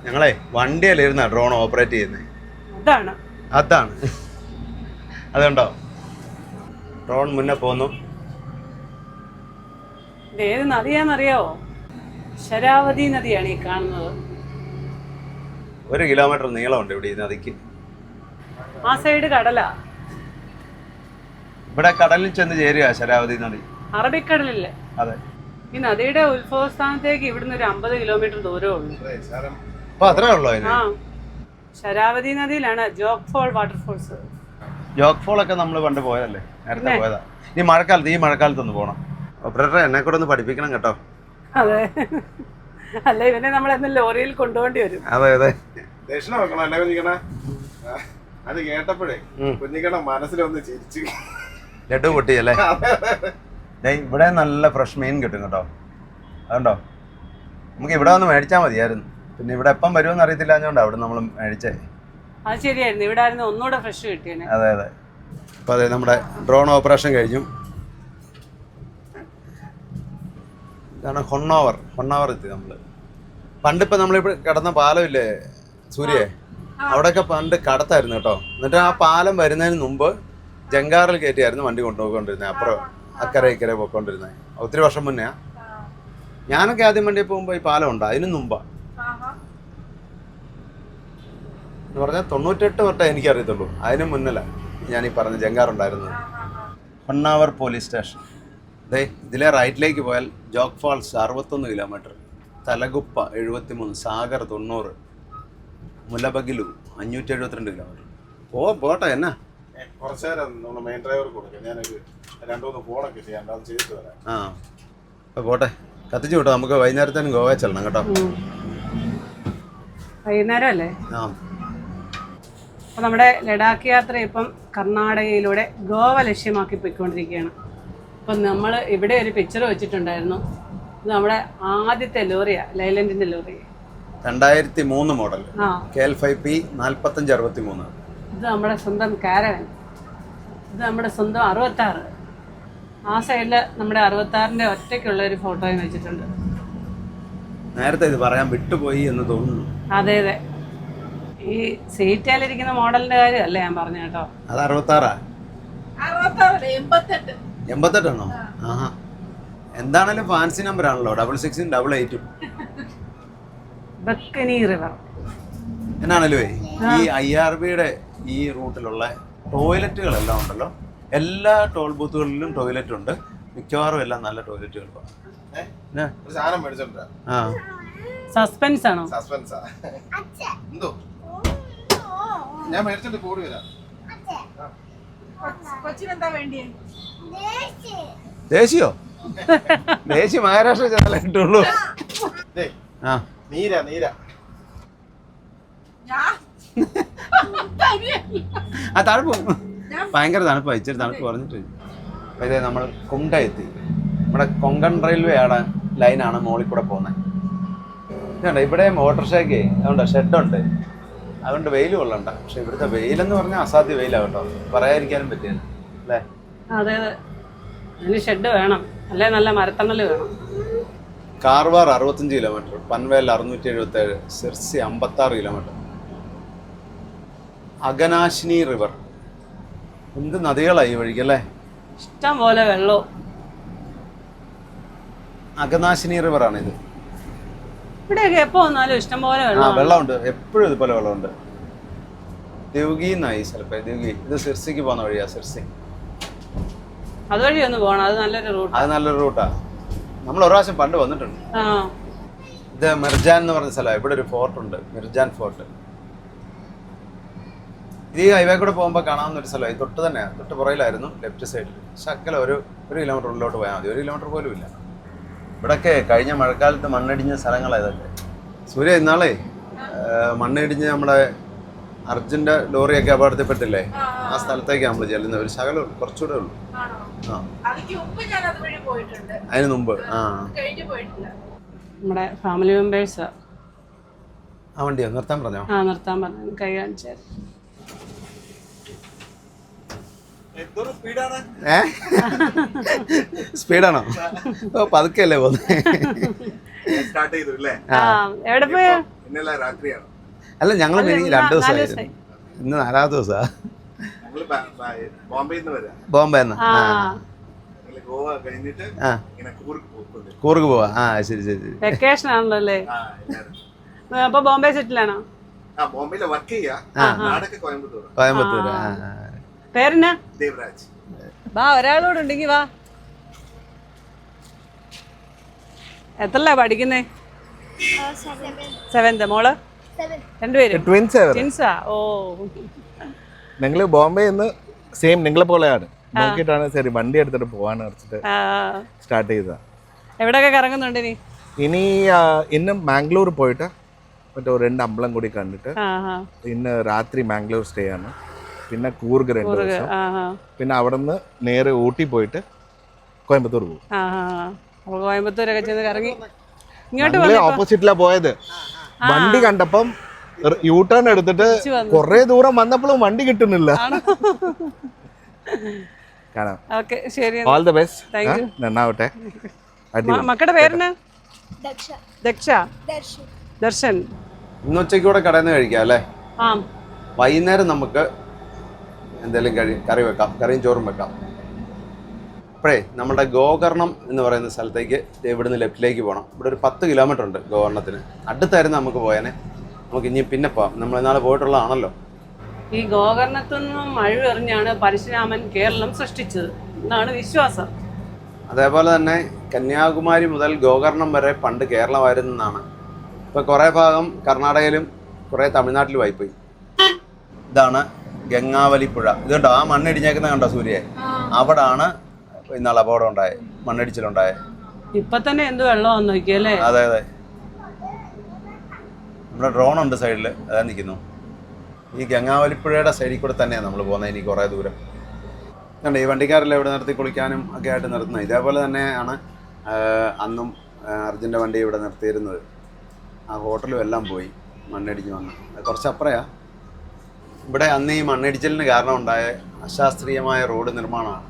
ഞങ്ങളെ വണ്ടിയല്ലായിരുന്ന ഡ്രോൺ ഓപ്പറേറ്റ് ചെയ്യുന്നത് അതാണ് അതാണ്. അതുണ്ടോ? ഡ്രോൺ മുന്നേ പോന്നു. ഇത് ഏത് നദിയാണെന്നറിയാവോ? ശരാവതി നദിയാണ് ഈ കാണുന്നത്. ഒരു കിലോമീറ്റർ നീളമുണ്ട് ഇവിടെ ഈ നദിക്ക്. ആ സൈഡ് കടലാ. ഇവിടെ കടലിൽ ചെന്ന് ചേരുക ശരാവതി നദി. അറബിക്കടലില്ലേ? അതെ. ഈ നദിയുടെ ഉത്ഭവസ്ഥാനത്തേക്ക് ഇവിടുന്ന് ഒരു അമ്പത് കിലോമീറ്റർ ദൂരമേ ഉള്ളൂ. അത്രേ ഉള്ളൂ Sharavathi നദിയിലാണ് Jog fall waterfalls. Jog fall ഒക്കെ നമ്മൾ പണ്ട് പോയതല്ലേ? നേരത്തെ പോയതാ. ഈ മഴക്കാലത്ത് ഈ മഴക്കാലത്ത് ഒന്ന് പോണം. ഓപ്പറേറ്റർ എന്നെ കൂടെ ഒന്ന് പഠിപ്പിക്കണം കേട്ടോ. അതെ. അല്ല ഇവനെ നമ്മൾ എന്ന് ലോറിയിൽ കൊണ്ടുപോകേണ്ടി വരും. അതെ അതെ. ദക്ഷിണ വെക്കണം അല്ലേ കുഞ്ഞിക്കണ അത് കേട്ടപ്പോഴേ. കുഞ്ഞിക്കണ മനസ്സിലൊന്ന് ചിരിച്ചു. ലഡു പൊട്ടിയല്ലേ ഇവിടെ നല്ല ഫ്രഷ് മീൻ കിട്ടും കേട്ടോ. അതുണ്ടോ? നമുക്ക് ഇവിടെ വന്ന് മേടിച്ചാൽ മതിയായിരുന്നു. പിന്നെ ഇവിടെ എപ്പം വരുമെന്ന് അറിയത്തില്ല അവിടെ നമ്മൾ മേടിച്ചേ. അത് ശരിയായിരുന്നു. ഇവിടെ ആയിരുന്നു ഒന്നുകൂടെ ഫ്രഷ് കിട്ടിയേനെ. അതെ അതെ. അപ്പോൾ അതെ നമ്മുടെ ഡ്രോൺ ഓപ്പറേഷൻ കഴിഞ്ഞു. ഇതാണ് ഹൊണ്ണോവർ ഹൊണ്ണോവർ എത്തി നമ്മൾ. പണ്ടിപ്പോൾ നമ്മളിപ്പോൾ കിടന്ന പാലമില്ലേ സൂര്യയെ അവിടെയൊക്കെ പണ്ട് കടത്തായിരുന്നു കേട്ടോ. എന്നിട്ട് ആ പാലം വരുന്നതിന് മുമ്പ് ജങ്കാറിൽ കയറ്റിയായിരുന്നു വണ്ടി കൊണ്ടുപോയിക്കൊണ്ടിരുന്നത്. അപ്പുറം അക്കരെ ഇക്കരെ പോയിക്കൊണ്ടിരുന്നത്. ഒത്തിരി വർഷം മുന്നേ ഞാനൊക്കെ ആദ്യം വണ്ടി പോകുമ്പോൾ ഈ പാലം ഉണ്ട്. അതിന് മുമ്പാ. എന്ന് പറഞ്ഞാൽ തൊണ്ണൂറ്റെട്ട് വട്ടം എനിക്കറിയത്തുള്ളൂ. അതിന് മുന്നല്ല ഞാൻ ഈ പറഞ്ഞ ജങ്കാറുണ്ടായിരുന്നത് ഹൊണ്ണാവർ പോലീസ് സ്റ്റേഷൻ. ദേ ഇതിലെ റൈറ്റിലേക്ക് പോയാൽ ജോഗ് ഫാൾസ് അറുപത്തൊന്ന് കിലോമീറ്റർ തലകുപ്പ എഴുപത്തിമൂന്ന് സാഗർ തൊണ്ണൂറ് മുലബഗിലു അഞ്ഞൂറ്റി എഴുപത്തിരണ്ട് കിലോമീറ്റർ. ഓ പോട്ടെ എന്നാ? കുറച്ചു നേരം നമ്മുടെ മെയിൻ ഡ്രൈവർ കൊടുക്കാം. ഞാനൊരു രണ്ടു മൂന്ന് ഫോണൊക്കെ ചെയ്യാൻ അത് ചെയ്തിട്ട് വരാം. ആ. അപ്പോൾ പോട്ടെ. കത്തിച്ചു വിട്ടോ. നമുക്ക് വൈകുന്നേരത്തേനും ഗോവ ചെല്ലണം കേട്ടോ. വൈകുന്നേരം അല്ലേ? ആ. അപ്പോൾ നമ്മുടെ ലഡാക്ക് യാത്ര ഇപ്പം കർണാടകയിലൂടെ ഗോവ ലക്ഷ്യമാക്കി പോയിക്കൊണ്ടിരിക്കുകയാണ്. അപ്പം നമ്മൾ ഇവിടെ ഒരു പിക്ചർ വെച്ചിട്ടുണ്ടായിരുന്നു. ഇത് നമ്മുടെ ആദ്യത്തെ ലോറിയാ ലൈലൻഡിന്റെ ലോറി. രണ്ടായിരത്തി മൂന്ന് model K L five P നാൽപ്പത്തഞ്ച് അറുപത്തി മൂന്ന് ഇത് നമ്മുടെ സ്വന്തം കാരവൻ ഇത് നമ്മുടെ സ്വന്തം അറുപത്താറ്. ആ സൈഡിൽ നമ്മുടെ അറുപത്താറിന്റെ ഒറ്റയ്ക്കുള്ള ഒരു ഫോട്ടോയും വെച്ചിട്ടുണ്ട്. നേരത്തെ ഇത് പറയാൻ വിട്ടുപോയി എന്ന് തോന്നുന്നു. അതെ അതെ. ഈ സീറ്റിലിരിക്കുന്ന മോഡലിന്റെ കാര്യമല്ല ഞാൻ പറഞ്ഞു കേട്ടോ? അത് അറുപത്താറാ? അറുപത്താറ് എൺപത്തെട്ട്. എൺപത്തെട്ടാണോ ആഹാ. എന്താണേലും ഫാൻസി നമ്പർ ആണല്ലോ ഡബിൾ സിക്സും ഡബിൾ എയ്റ്റും ബക്കനി റിവർ. എന്നാണല്ലോ ഈ ഐ ആർ ബിയുടെ ഈ റൂട്ടിലുള്ള ടോയ്ലറ്റുകളെല്ലാം ഉണ്ടല്ലോ എല്ലാ ടോൾ ബൂത്തുകളിലും ടോയ്ലറ്റ് ഉണ്ട് മിക്കവാറും എല്ലാം നല്ല ടോയ്ലറ്റുകളാണ് മേടിച്ചോണ്ടാ ആ. സസ്പെൻസ്. ആണോ സസ്പെൻസാ എന്തോ? ഞാൻ മേടിച്ചിട്ട് കൂടി വരാം. കൊച്ചിനെന്താ വേണ്ടിയേ? ദേശീയോ ദേശീയ മഹാരാഷ്ട്ര ചെന്നാലേ കിട്ടുള്ളൂ ദേ ആ. നീര നീര. ആ തണുപ്പ് ഭയങ്കര തണുപ്പാണ് ഇച്ചിരി തണുപ്പ് പറഞ്ഞിട്ട് അപ്പോൾ ഇതേ നമ്മൾ കുണ്ട എത്തി. നമ്മുടെ കൊങ്കൺ റെയിൽവേ ആണ് ലൈനാണ് മോളിൽ കൂടെ പോകുന്നത് ഇവിടെ മോട്ടോർ ഷേക്ക് അതുകൊണ്ട് ഷെഡുണ്ട് അതുകൊണ്ട് വെയിൽ കൊള്ളണ്ട. പക്ഷെ ഇവിടുത്തെ വെയിലെന്ന് പറഞ്ഞാൽ അസാധ്യ വെയിലാണ് കേട്ടോ. പറയാതിരിക്കാനും പറ്റില്ല. അല്ലേ? അതെ അതെ. അതിന് ഷെഡ് വേണം. അല്ലേ നല്ല മരത്തണൽ വേണം. കാർവാർ അറുപത്തഞ്ച് കിലോമീറ്റർ പൻവേൽ അറുന്നൂറ്റി എഴുപത്തി ഏഴ് സിർസി അമ്പത്തി ആറ് കിലോമീറ്റർ. അഗനാശിനി റിവർ. എന്ത് നദികളായി ഈ വഴിക്കല്ലേ ഇഷ്ടം പോലെ വെള്ളവും. അഗനാശിനി റിവറാണ് ഇത് ഇവിടെയൊക്കെ എപ്പോ വന്നാലും ഇഷ്ടം പോലെ ആ വെള്ളം വെള്ളമുണ്ട്. എപ്പോഴും ഇതുപോലെ വെള്ളമുണ്ട്. ദ്യൂഗി എന്നായി സ്ഥലപ്പേ ദ്യൂഗി ഇത് സിർസിക്ക് പോകുന്ന വഴിയാ സിർസി. അതുവഴി ഒന്ന് പോകണം അത് നല്ലൊരു റൂട്ട് അത് നല്ലൊരു റൂട്ടാ. നമ്മൾ ഒരു പ്രാവശ്യം പണ്ട് വന്നിട്ടുണ്ട്. ആ. ഇത് മിർജാൻ എന്ന് പറഞ്ഞ സ്ഥലമാണ് ഇവിടെ ഒരു ഫോർട്ട് ഉണ്ട്. മിർജാൻ ഫോർട്ട് ഇത് ഈ ഹൈവേ കൂടെ പോകുമ്പോൾ കാണാവുന്ന ഒരു സ്ഥലമാണ് തൊട്ട് തന്നെയാണ് തൊട്ട് പുറയിലായിരുന്നു ലെഫ്റ്റ് സൈഡിൽ ശക്കല ഒരു ഒരു കിലോമീറ്റർ ഉള്ളിലോട്ട് പോയാൽ മതി. ഒരു കിലോമീറ്റർ പോലും ഇല്ല. ഇവിടൊക്കെ കഴിഞ്ഞ മഴക്കാലത്ത് മണ്ണിടിഞ്ഞ സ്ഥലങ്ങളാണ് ഇതൊക്കെ. സൂര്യ ഇന്നാളേ മണ്ണിടിഞ്ഞ് നമ്മുടെ അർജുന്റെ ലോറിയൊക്കെ അപകടത്തിൽപ്പെട്ടില്ലേ? ആ സ്ഥലത്തേക്ക് നമ്മൾ ചെല്ലുന്നത്. ഒരു ശകലം കുറച്ചുകൂടെ ഉള്ളൂ. ആ. അതിക്ക് ഞാൻ അതുവഴി പോയിട്ടുണ്ട്. അതിന് മുമ്പ് ആ. പോയിട്ടില്ല. നമ്മുടെ ഫാമിലി മെമ്പേഴ്സ്. ആ വണ്ടിയോ? നിർത്താൻ പറഞ്ഞോ? ആ നിർത്താൻ പറഞ്ഞു. കൈ സ്പീഡാണ് ഏ? സ്പീഡാണോ? ഓ പതുക്കല്ലേ പോകുന്നത് സ്റ്റാർട്ട് ചെയ്തു അല്ലേ? എവിടെ പോയാ? ഇന്നലെ രാത്രിയാണ്. അല്ല ഞങ്ങൾ രണ്ടു ദിവസമായിരുന്നു ഇന്ന് നാലാമത്തെ ദിവസാ. ബോംബെ ആ. ഗോവ കഴിഞ്ഞിട്ട് ആ. കൂർക്ക് കൂർഗ് പോവാ. ആ ശരി ശരി ശരി. വെക്കേഷൻ ആണല്ലോ അല്ലേ? അപ്പൊ ബോംബെ സെറ്റിലാണോ? ആ ബോംബെയിലെ വർക്ക് ചെയ്യാ. നാടൊക്കെ കോയമ്പത്തൂർ കോയമ്പത്തൂർ ആ. പേരെന്നാ? ദേവരാജ്. വാ ഒരാളോടുണ്ടെങ്കി വാ. എത്രല്ല പഠിക്കുന്നേ? സെവന്ത് മോൾ? രണ്ടുപേരും? ട്വിൻസ് ജിൻസാ ഓ. നിങ്ങൾ ബോംബെ നിന്ന് സെയിം നിങ്ങളെ പോലെയാണ്. നോക്കിയിട്ടാണ് ശരി വണ്ടി എടുത്തിട്ട് പോവാന്ന് വെച്ചിട്ട് ആ, സ്റ്റാർട്ട് ചെയ്തതാ. എവിടെയൊക്കെ കറങ്ങുന്നുണ്ട് ഇനി? ഇനി ഇന്ന് മാംഗ്ലൂർ പോയിട്ട് മറ്റേ രണ്ട് അമ്പലം കൂടി കണ്ടിട്ട് ഇന്ന് രാത്രി മാംഗ്ലൂർ സ്റ്റേ ആണ്. പിന്നെ കൂർഗ് രണ്ട് ആ പിന്നെ അവിടുന്ന് നേരെ ഊട്ടി പോയിട്ട് കോയമ്പത്തൂർ പോകും. കോയമ്പത്തൂരൊക്കെ ചെന്ന് കറങ്ങി. ഇങ്ങോട്ട് ഓപ്പോസിറ്റിലാ പോയത്. വണ്ടി കണ്ടപ്പം യൂ ടേൺ എടുത്തിട്ട്. കുറെ ദൂരം വന്നപ്പോഴും വണ്ടി കിട്ടുന്നില്ല. കാണാം. ഓക്കെ ശരി all the best Thank you. നന്നാവട്ടെ. മക്കളുടെ പേരെന്നാ? ദക്ഷ. ദർശൻ. ഇന്ന് ഉച്ചയ്ക്ക് കൂടെ കടയിൽ നിന്ന് കഴിക്കാം അല്ലേ? ആ. വൈകുന്നേരം നമുക്ക് എന്തെങ്കിലും കഴി കറി വെക്കാം കറിയും ചോറും വെക്കാം. അപ്പോഴേ നമ്മുടെ ഗോകർണം എന്ന് പറയുന്ന സ്ഥലത്തേക്ക് ഇവിടുന്ന് ലെഫ്റ്റിലേക്ക് പോകണം. ഇവിടെ ഒരു പത്ത് കിലോമീറ്റർ ഉണ്ട് ഗോകർണത്തിന്. അടുത്തായിരുന്നു നമുക്ക് പോയാനെ. നമുക്ക് ഇനി പിന്നെ പോവാം. നമ്മൾ ഇന്നാളെ പോയിട്ടുള്ളതാണല്ലോ. ഈ ഗോകർണത്തു നിന്നും മഴ എറിഞ്ഞാണ് പരശുരാമൻ കേരളം സൃഷ്ടിച്ചത് എന്നാണ് വിശ്വാസം. അതേപോലെ തന്നെ കന്യാകുമാരി മുതൽ ഗോകർണം വരെ പണ്ട് കേരളമായിരുന്നെന്നാണ്. ഇപ്പോൾ കുറേ ഭാഗം കർണാടകയിലും കുറേ തമിഴ്നാട്ടിലുമായി പോയി ഇതാണ് ഗംഗാവലി പുഴ. ഇതുണ്ടോ ആ മണ്ണിടിഞ്ഞേക്കുന്ന കണ്ടോ സൂര്യ അവിടാണ് ഇന്നാൾ അപകടം ഉണ്ടായത് മണ്ണിടിച്ചിലുണ്ടായത്. ഇപ്പൊ തന്നെ എന്ത് വെള്ളം നോക്കിയല്ലേ? അതെ അതെ. നമ്മുടെ ഡ്രോൺ ഉണ്ട് സൈഡിൽ അതാ നിൽക്കുന്നു ഈ ഗംഗാവലിപ്പുഴയുടെ സൈഡിൽ കൂടെ തന്നെയാണ് നമ്മൾ പോകുന്നത് ഇനി കുറേ ദൂരം. കണ്ടോ ഈ വണ്ടിക്കാരെല്ലാം ഇവിടെ നിർത്തി കുളിക്കാനും ഒക്കെ ആയിട്ട് നിർത്തുന്നത്. ഇതേപോലെ തന്നെയാണ് അന്നും അർജുന്റെ വണ്ടി ഇവിടെ നിർത്തിയിരുന്നത്. ആ ഹോട്ടലും എല്ലാം പോയി മണ്ണിടിഞ്ഞ് വന്ന്. കുറച്ച് കുറച്ചപ്പുറയാ. ഇവിടെ അന്ന് ഈ മണ്ണിടിച്ചിലിന് കാരണം ഉണ്ടായ അശാസ്ത്രീയമായ റോഡ് നിർമ്മാണമാണ്.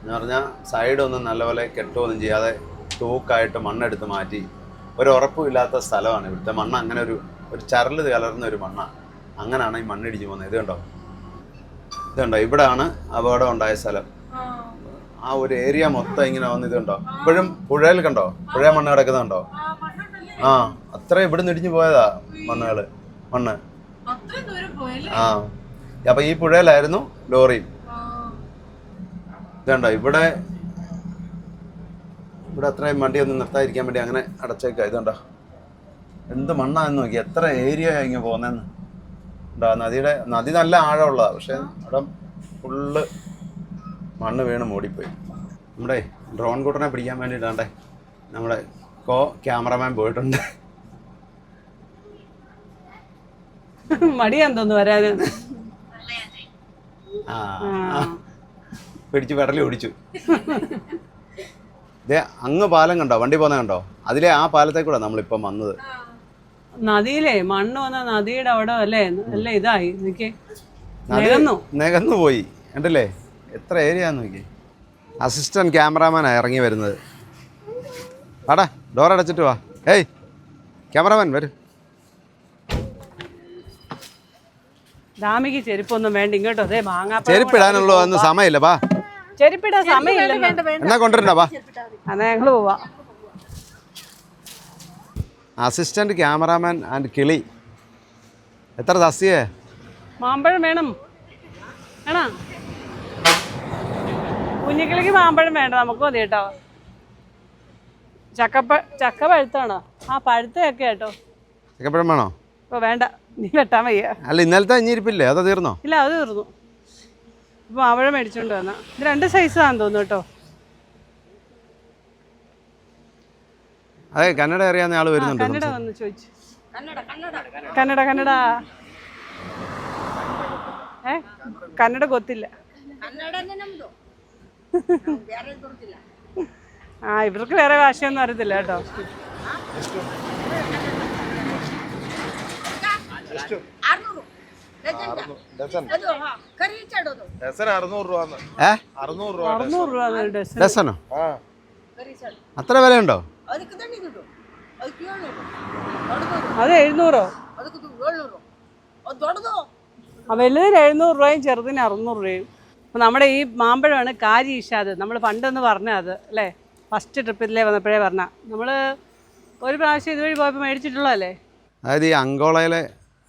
എന്ന് പറഞ്ഞാൽ സൈഡൊന്നും നല്ലപോലെ കെട്ടുമൊന്നും ചെയ്യാതെ തൂക്കായിട്ട് മണ്ണെടുത്ത് മാറ്റി ഒരു ഉറപ്പുമില്ലാത്ത സ്ഥലമാണ് ഇവിടുത്തെ മണ്ണ്. അങ്ങനെ ഒരു ഒരു ചരൽ കലർന്ന ഒരു മണ്ണാണ് അങ്ങനെയാണ് ഈ മണ്ണിടിച്ച് പോകുന്നത്. ഇത് കണ്ടോ? ഇത് കണ്ടോ? ഇവിടാണ് അപകടം ഉണ്ടായ സ്ഥലം. ആ. ഒരു ഏരിയ മൊത്തം ഇങ്ങനെ വന്ന് ഇത് കണ്ടോ? ഇപ്പോഴും പുഴയിൽ കണ്ടോ? പുഴ മണ്ണ് കിടക്കുന്നുണ്ടോ? ആ അത്ര ഇവിടുന്ന് ഇടിഞ്ഞു പോയതാ മണ്ണുകൾ മണ്ണ്. ആ. അപ്പൊ ഈ പുഴയിലായിരുന്നു ലോറിയും ഇതുണ്ടോ? ഇവിടെ ഇവിടെ അത്രയും വണ്ടി ഒന്നും നിർത്താതിരിക്കാൻ വേണ്ടി അങ്ങനെ അടച്ചേക്ക. ഇതുണ്ടോ? എന്ത് മണ്ണാന്ന് നോക്കി. എത്ര ഏരിയ ഇങ്ങ് പോകുന്നതെന്ന് ഉണ്ടോ നദിയുടെ നദി നല്ല ആഴമുള്ളതാ. പക്ഷെ അവിടെ ഫുള്ള് മണ്ണ് വീണ് മൂടിപ്പോയി. നമ്മുടെ ഡ്രോൺ കൂട്ടനെ പിടിക്കാൻ വേണ്ടിയിട്ടാണ്ടേ നമ്മുടെ കോ ക്യാമറമാൻ പോയിട്ടുണ്ട്. മടിയാന്ന് തോന്നുന്നു വരാന് ആ. പിടിച്ച് പെടലി ഓടിച്ചു. ദേ അങ്ങ് പാലം കണ്ടോ? വണ്ടി പോകുന്ന കണ്ടോ? അതിലെ ആ പാലത്തെ കൂടെ നമ്മളിപ്പം വന്നത്. നദിയിലെ മണ്ണ് വന്ന നദിയുടെ അവിടെ അല്ലേ? നല്ല ഇതായി. നിക്ക് നികന്നു. നികന്നു പോയി. കണ്ടല്ലേ? എത്ര ഏരിയ നോക്കി അസിസ്റ്റന്റ് ക്യാമറാമാനാ ഇറങ്ങി വരുന്നത്. അടാ ഡോർ അടച്ചിട്ട് വാ. ഏയ് ക്യാമറാമാൻ വരും. ദാമിക്ക് ചെരുപ്പൊന്നും വേണ്ട ഇങ്ങോട്ട് അതേ മാങ്ങാ ചെരുപ്പിടാനുള്ള സമയമില്ല വാ. ചെരുപ്പിടാൻ സമയമില്ല എന്നാ. കൊണ്ടുവരണ്ട വാ. എന്നാ ഞങ്ങൾ പോവാ. അസിസ്റ്റന്റ് ക്യാമറാമാൻ ആൻഡ് കിളി. എത്ര തസ്തിയേ മാമ്പഴം വേണം. വേണോ? കുഞ്ഞിക്കിളിക്ക് മാമ്പഴം വേണ്ട നമുക്ക് മതി കേട്ടോ. ചക്കപ്പ ചക്ക പഴുത്താണോ ആ പഴുത്തയൊക്കെ കേട്ടോ ചക്കപ്പഴം വേണോ? ഓ വേണ്ട. നീ വയ്യ. അല്ല ഇന്നലത്തെ അഞ്ഞിരിപ്പില്ലേ? അത് തീർന്നോ? ഇല്ല അത് തീർന്നു. അപ്പോൾ അവഴ മേടിച്ചുകൊണ്ട് വന്ന. ഇത് രണ്ട് ആണെന്ന് തോന്നുന്നു കേട്ടോ. അതെ കന്നഡ അറിയാവുന്ന ആൾ വരുന്നുണ്ട് കന്നഡ വന്ന് ചോദിച്ചു. കന്നഡ കന്നഡ. ഏ? കന്നഡ കൊത്തില്ല. ആ ഇവർക്ക് വേറെ വാശിയൊന്നും അറിയത്തില്ല കേട്ടോ. ഡസനോ? വില അത്ര വിലയുണ്ടോ? അത് എഴുന്നൂറോ? വലുതിന് എഴുന്നൂറ് രൂപയും ചെറുതിന് അറുന്നൂറ് രൂപയും. അപ്പൊ നമ്മുടെ ഈ മാമ്പഴമാണ് കാരി ഇഷാദ്. നമ്മൾ പണ്ടൊന്ന് പറഞ്ഞത് അത് അല്ലേ? ഫസ്റ്റ് ട്രിപ്പിലേ വന്നപ്പോഴേ പറഞ്ഞ. നമ്മൾ ഒരു പ്രാവശ്യം ഇതുവഴി പോയപ്പോൾ മേടിച്ചിട്ടുള്ളതല്ലേ? അതായത് ഈ അങ്കോളയിലെ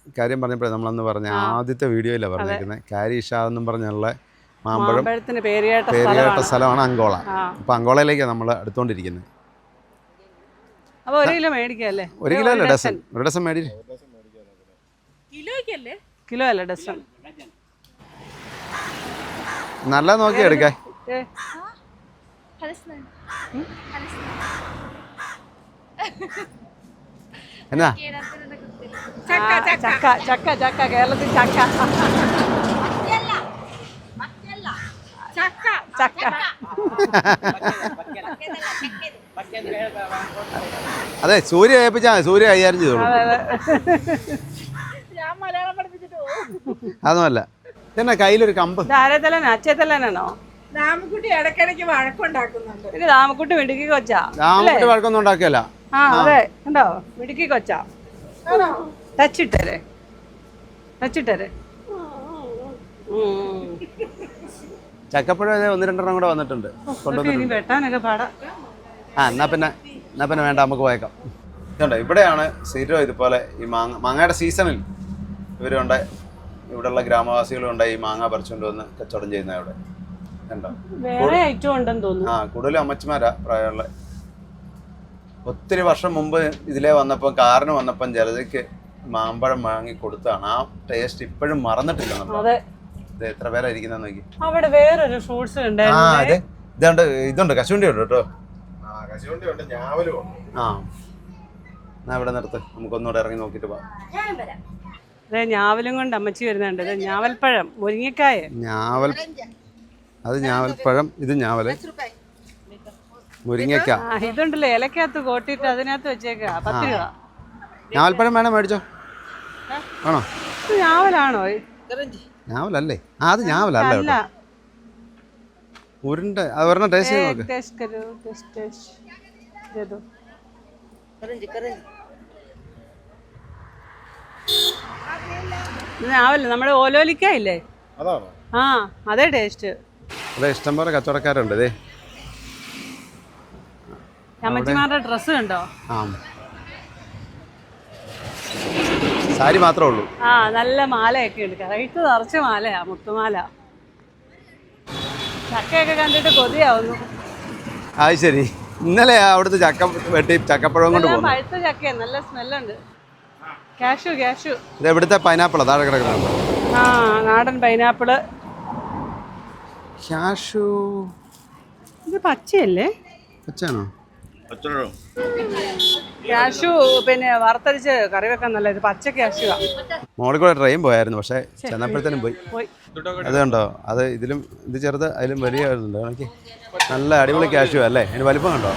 കാര്യം പറഞ്ഞപ്പോഴേ നമ്മളന്ന് പറഞ്ഞ ആദ്യത്തെ വീഡിയോയിലാണ് പറഞ്ഞിരിക്കുന്നത് കാരീഷ എന്നും പറഞ്ഞുള്ള മാമ്പഴം പേരുകേട്ട സ്ഥലമാണ്. സ്ഥലമാണ് അങ്കോള. അപ്പൊ അപ്പോൾ അങ്കോളയിലേക്കാണ് നമ്മൾ എടുത്തുകൊണ്ടിരിക്കുന്നത് അപ്പോൾ ഒരു കിലോ മേടിക്കാം അല്ലേ ഒരു കിലോ അല്ല ഡസൻ? ഒരു ഡസൻ മേടി കിലോ അല്ല ഡസൺ നല്ല നോക്കി എടുക്ക. എന്നാ? ചക്ക ചക്ക. ചക്ക കേരളത്തിൽ ചക്ക. ചക്ക അതെ സൂര്യ ഏൽപ്പിച്ചാ സൂര്യ കൈകാര്യം ചെയ്തോളൂ. അതൊന്നുമല്ല. എന്നാ കയ്യിലൊരു കമ്പ്? ഇത് ആരേത്തലൻ അച്ചേത്തലനാണോ രാമക്കുട്ടി ഇടയ്ക്കിടയ്ക്ക് വഴക്കുണ്ടാക്കുന്നുണ്ട്. ഇത് രാമക്കുട്ടി മിടുക്കി കൊച്ചാ. രാമക്കുട്ടി വഴക്കൊന്നും ഉണ്ടാക്കിയല്ല ആ. അതെ. കണ്ടോ? മിടുക്കി കൊച്ചാ. ടച്ച് ഇട്ടരെ ടച്ച് ഇട്ടരെ ചക്കപ്പഴം ഒന്ന് രണ്ടെണ്ണം കൂടെ വന്നിട്ടുണ്ട്. കൊണ്ടുവന്നിട്ടുണ്ട്. വെട്ടാനൊക്കെ പാടാ. ആ എന്നാ പിന്നെ എന്നാ പിന്നെ വേണ്ട നമുക്ക് പോയേക്കാം. ഇതുണ്ട് ഇവിടെയാണ് സീറ്റോ ഇതുപോലെ ഈ മാങ്ങ മാങ്ങയുടെ സീസണിൽ ഇവരുണ്ട്. ഇവിടെയുള്ള ഗ്രാമവാസികളുണ്ട് ഈ മാങ്ങ പറിച്ചുകൊണ്ട് വന്ന് കച്ചവടം ചെയ്യുന്ന ഇവിടെ കണ്ടോ വേറെ ഉണ്ടെന്ന് തോന്നുന്നു. ആ കൂടുതലും അമ്മച്ചിമാരാ പ്രായമുള്ള ഒത്തിരി വർഷം മുമ്പ് ഇതിലെ വന്നപ്പം കാറിന് വന്നപ്പം ജലതയ്ക്ക് മാമ്പഴം വാങ്ങി കൊടുത്താണ്. ആ ടേസ്റ്റ് ഇപ്പോഴും മറന്നിട്ടില്ല നമ്മൾ അതെ. ഇത് എത്ര പേരാ ഇരിക്കുന്നത് നോക്കി. അവിടെ വേറൊരു ഫ്രൂട്ട്സ് ആ ഉണ്ടായിരുന്നു. അതെ. ഇതുണ്ട് ഇതുണ്ട്. കശുവണ്ടി ഉണ്ട് കേട്ടോ. ആ കശുവണ്ടി ഉണ്ട് ഞാവലും ഉണ്ട്. ആ. എന്നാ ഇവിടെ നിർത്ത്. നമുക്കൊന്നുകൂടെ ഇറങ്ങി നോക്കിയിട്ട് പോവാം. അതെ ഞാവലും കൊണ്ട് അമ്മച്ചി വരുന്നുണ്ട്. ഇത് ഞാവൽപ്പഴം മുരിങ്ങക്കായ. ഞാവൽ അത് ഞാവൽപ്പഴം ഇത് ഞാവൽ. മുരിങ്ങയ്ക്ക. ഇതുണ്ടല്ലോ ഇലക്കകത്ത് കോട്ടിട്ട് അതിനകത്ത് വെച്ചേക്ക പത്ത് രൂപ. ഞാവൽപ്പഴം വേണം മേടിച്ചോ? ആണോ ഞാവലാണോ? ഞാവലല്ലേ? ആ അത് ഞാവലല്ല കേട്ടോ. ഉരുണ്ട അത് ഒരെണ്ണം ടേസ്റ്റ് ചെയ്ത് നോക്ക്. ടേസ്റ്റ് കരോ ടേസ്റ്റ് ടേസ്റ്റ് ചെയ്തോ കരഞ്ചി കരഞ്ചി ആവല്ലോ നമ്മുടെ ഓലോലിക്ക ഇല്ലേ ആ അതേ ടേസ്റ്റ് ഇഷ്ടം ഇഷ്ടംപോലെ കച്ചവടക്കാരുണ്ട് ഇതേ. അമ്മച്ചിമാരുടെ ഡ്രസ്സ് കണ്ടോ? സാരി മാത്രമേ ഉള്ളൂ. ആ നല്ല മാലയൊക്കെ ഉണ്ട്. കറക്റ്റ് നിറച്ച മാലയാ മുത്തുമാല ചക്കയൊക്കെ കണ്ടിട്ട് കൊതിയാവുന്നു. അത് ശരി. ഇന്നലെ അവിടുത്തെ ചക്ക വെട്ടി ചക്കപ്പഴം കൊണ്ട് പോകും പഴുത്ത ചക്കയാ നല്ല സ്മെല്ലുണ്ട് കാഷു കാഷു ഇത് എവിടുത്തെ പൈനാപ്പിളാ താഴെ കിടക്കുന്നുണ്ട് ആ നാടൻ പൈനാപ്പിൾ ക്യാഷു ഇത് പച്ചയല്ലേ? അച്ഛാണോ കാഷു പിന്നെ വറുത്തരിച്ച് കറി വെക്കാൻ നല്ല ഇത് പച്ച ക്യാഷുവാ മോളിൽ കൂടെ ട്രെയിൻ പോയായിരുന്നു പക്ഷേ ചെന്നപ്പോഴത്തേനും പോയി. പോയി. അത് കണ്ടോ? അത് ഇതിലും ഇത് ചെറുത് അതിലും വലിയ എനിക്ക് നല്ല അടിപൊളി ക്യാഷു അല്ലേ? അതിന് വലിപ്പം കണ്ടോ?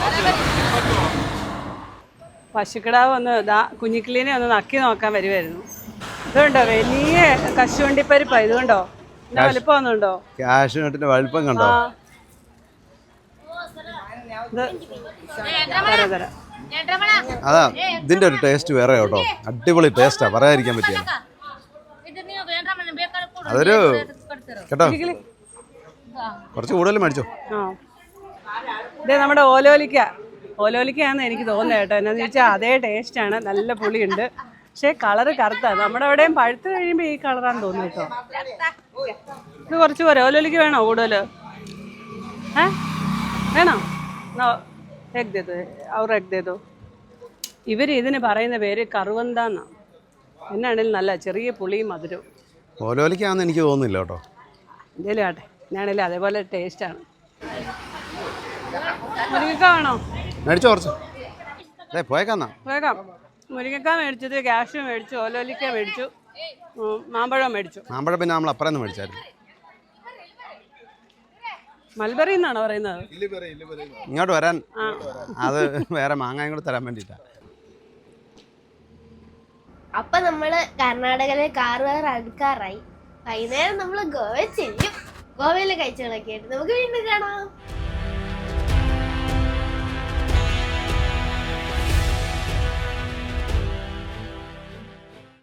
പശുക്കിടാവ് ഒന്ന് ദാ കുഞ്ഞിക്കിളീനെ ഒന്ന് നക്കി നോക്കാൻ വരുമായിരുന്നു ഇതുണ്ടോ? വലിയ കശുവണ്ടിപ്പരിപ്പാ ഇതുകൊണ്ടോ വലിപ്പം ഒന്നുണ്ടോ? ക്യാഷ് നട്ടിന്റെ വലിപ്പം കണ്ടോ? ഇത് തരാം തരാം അതാ ഇതിന്റെ ഒരു ടേസ്റ്റ് വേറെ കേട്ടോ. അടിപൊളി ടേസ്റ്റാ പറയാതിരിക്കാൻ പറ്റിയ അതൊരു കേട്ടോ. കുറച്ച് കൂടുതൽ മേടിച്ചോ. ഇതേ നമ്മുടെ ഓലോലിക്ക. ഓലോലിക്കയാണെന്ന് എനിക്ക് തോന്നുന്നത് കേട്ടോ. എന്നാന്ന് ചോദിച്ചാൽ അതേ ടേസ്റ്റാണ് നല്ല പുളിയുണ്ട്. പക്ഷേ കളറ് കറുത്താണ് നമ്മുടെ അവിടെയും പഴുത്ത് കഴിയുമ്പോൾ ഈ കളറാന്ന് തോന്നുന്നു കേട്ടോ. ഇത് കുറച്ച് പോരെ. ഓലോലിക്ക വേണോ കൂടുതൽ ഏ? വേണോ? എഗ് ദേ ദോ അവർ എഗ് ദേ ദോ ഇവർ ഇതിന് പറയുന്ന പേര് കറുവന്ത എന്നാണ് എന്നാണേലും നല്ല ചെറിയ പുളിയും മധുരവും ഓലോലിക്കാന്ന് എനിക്ക് തോന്നുന്നില്ല കേട്ടോ. എന്തേലും ആട്ടെ ഞാനല്ലേ അതേപോലെ ടേസ്റ്റാണ്. മുരിങ്ങക്ക വേണോ? മേടിച്ചോ കുറച്ച്. പോയേക്കാം പോയേക്കാന്നാ. വേഗം മുരിങ്ങക്ക മേടിച്ചത് ക്യാഷ് മേടിച്ചു ഓലോലിക്ക മേടിച്ചു മാമ്പഴം മേടിച്ചു. മാമ്പഴം പിന്നെ നമ്മൾ അപ്പുറം മേടിച്ചായിരുന്നു. മൽബറി എന്നാണോ പറയുന്നത്? ഇങ്ങോട്ട് വരാൻ. അത് വേറെ മാങ്ങയും കൂടെ തരാൻ വേണ്ടിട്ടാ അപ്പൊ നമ്മൾ കർണാടകയിലെ കാറുകാർ അടുക്കാറായി. വൈകുന്നേരം നമ്മൾ ഗോവ ചെയ്യും ഗോവയിലെ കഴിച്ചുകളൊക്കെ ആയിട്ട് നമുക്ക് വീണ്ടും കാണാം.